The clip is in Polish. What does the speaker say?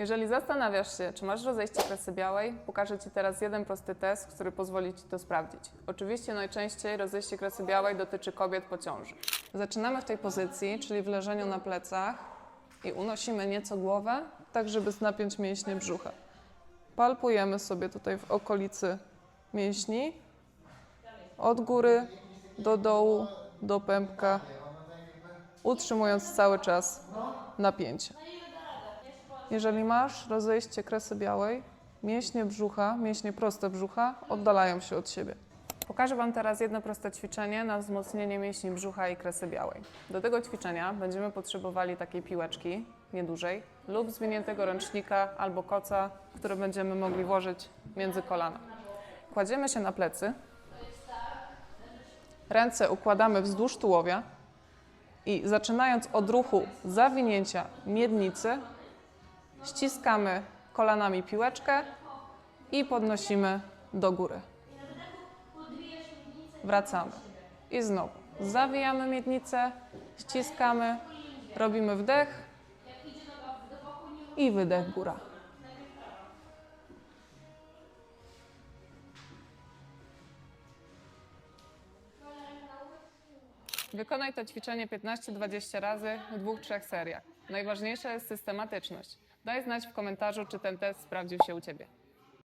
Jeżeli zastanawiasz się, czy masz rozejście kresy białej, pokażę Ci teraz jeden prosty test, który pozwoli Ci to sprawdzić. Oczywiście najczęściej rozejście kresy białej dotyczy kobiet po ciąży. Zaczynamy w tej pozycji, czyli w leżeniu na plecach i unosimy nieco głowę, tak żeby napiąć mięśnie brzucha. Palpujemy sobie tutaj w okolicy mięśni, od góry do dołu, do pępka, utrzymując cały czas napięcie. Jeżeli masz rozejście kresy białej, mięśnie brzucha, mięśnie proste brzucha oddalają się od siebie. Pokażę Wam teraz jedno proste ćwiczenie na wzmocnienie mięśni brzucha i kresy białej. Do tego ćwiczenia będziemy potrzebowali takiej piłeczki, nie dużej, lub zwiniętego ręcznika albo koca, który będziemy mogli włożyć między kolana. Kładziemy się na plecy, ręce układamy wzdłuż tułowia i zaczynając od ruchu zawinięcia miednicy, ściskamy kolanami piłeczkę i podnosimy do góry. Wracamy. I znowu zawijamy miednicę, ściskamy, robimy wdech i wydech góra. Wykonaj to ćwiczenie 15-20 razy w dwóch, trzech seriach. Najważniejsza jest systematyczność. Daj znać w komentarzu, czy ten test sprawdził się u Ciebie.